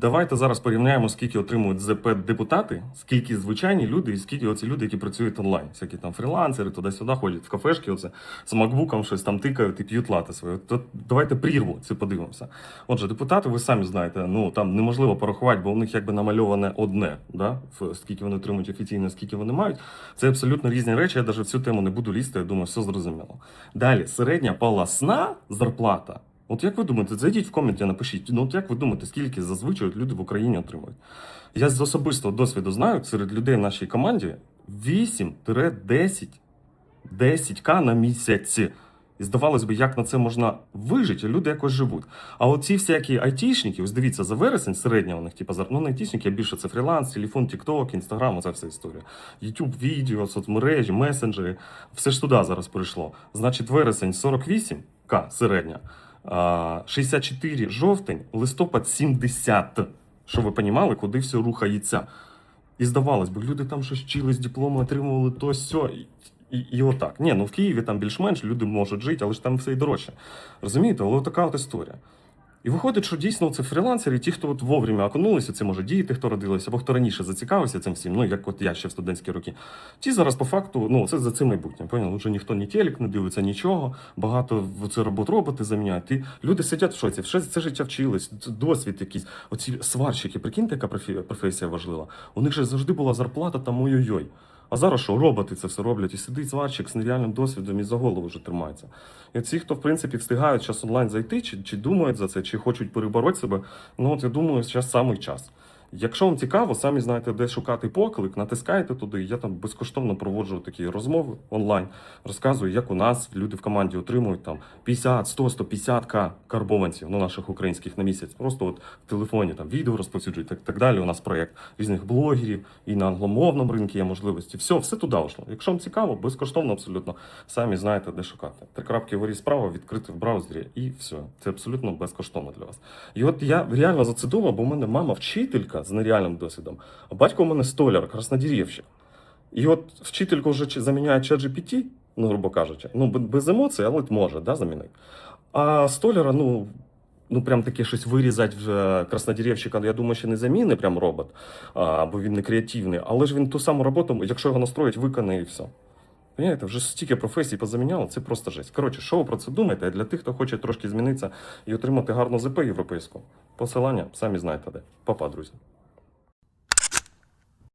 Давайте зараз порівняємо, скільки отримують ЗП депутати, скільки звичайні люди, і скільки оці люди, які працюють онлайн. Всякі там фрілансери, туди-сюди ходять в кафешки, оце з макбуком щось там тикають і п'ють лати своє. То давайте прірву це подивимося. Отже, депутати, ви самі знаєте, ну там неможливо порахувати, бо у них якби намальоване одне, да? скільки вони отримують офіційно, скільки вони мають. Це абсолютно різні речі. Я навіть в цю тему не буду лізти. Я думаю, все зрозуміло. Далі, середня полосна зарплата. От як ви думаєте, зайдіть в коменті, напишіть. Ну от як ви думаєте, скільки зазвичай люди в Україні отримують? Я з особистого досвіду знаю, серед людей в нашій команді 8-10 10к на місяць. І здавалось би, як на це можна вижити, люди якось живуть. А оці всякі айтішники, ось дивіться, за вересень середня у них, типу, зар- ну, не айтішники, а більше це фріланс, телефон, тікток, інстаграм, оця вся історія. Ютуб, відео, соцмережі, месенджери, все ж туди зараз перейшло. Значить, вересень 48к середня, 64 жовтень, листопад 70. Щоб ви розуміли, куди все рухається. І здавалось би, люди там щось вчились, дипломи отримували то сьо. І, і отак. Ні, ну в Києві там більш-менш люди можуть жити, але ж там все і дорожче. Розумієте, але така от історія. І виходить, що дійсно це фрілансери, ті, хто от вовремя окунулися, це може діти, хто родилися, або хто раніше зацікавився цим всім, ну як от я ще в студентські роки. Ті зараз по факту, ну це за це майбутнє. Поняли? Вже ніхто ні телек не дивиться, нічого. Багато це робот роботи заміняють. І люди сидять в шоці, все це життя вчились, досвід якийсь. Оці сварщики, прикиньте, яка професія важлива. У них же завжди була зарплата там ой-ой-ой. А зараз що, роботи це все роблять, і сидить сварщик з нереальним досвідом і за голову вже тримається. І ці, хто в принципі встигають зараз онлайн зайти, чи, чи думають за це, чи хочуть перебороти себе, ну от я думаю, зараз самий час. Якщо вам цікаво, самі знаєте, де шукати поклик, натискайте туди. Я там безкоштовно проводжу такі розмови онлайн, розказую, як у нас люди в команді отримують там 50, 100, 150 к карбованців, ну наших українських на місяць. Просто от в телефоні там відео розповсюджують, так, так далі. У нас проєкт різних блогерів і на англомовному ринку є можливості. Все, все туди йшло. Якщо вам цікаво, безкоштовно абсолютно самі знаєте, де шукати. Три крапки вгорі справа відкрити в браузері, і все. Це абсолютно безкоштовно для вас. І от я реально за це думав, бо в мене мама вчителька з нереальним досвідом, а батько у мене столяр, краснодірівщик. І от вчительку вже заміняє ChatGPT, ну, грубо кажучи, ну, без емоцій, але може да, замінити. А столяра, ну, ну прям таке щось вирізати вже краснодірівщика, я думаю, ще не заміни прям робот, а, бо він не креативний, але ж він ту саму роботу, якщо його настроїть, виконає і все. Понимаєте, вже стільки професій позаміняло, це просто жесть. Коротше, що ви про це думаєте? А для тих, хто хоче трошки змінитися і отримати гарну ЗП європейську, посилання самі знаєте де. Папа, друзі.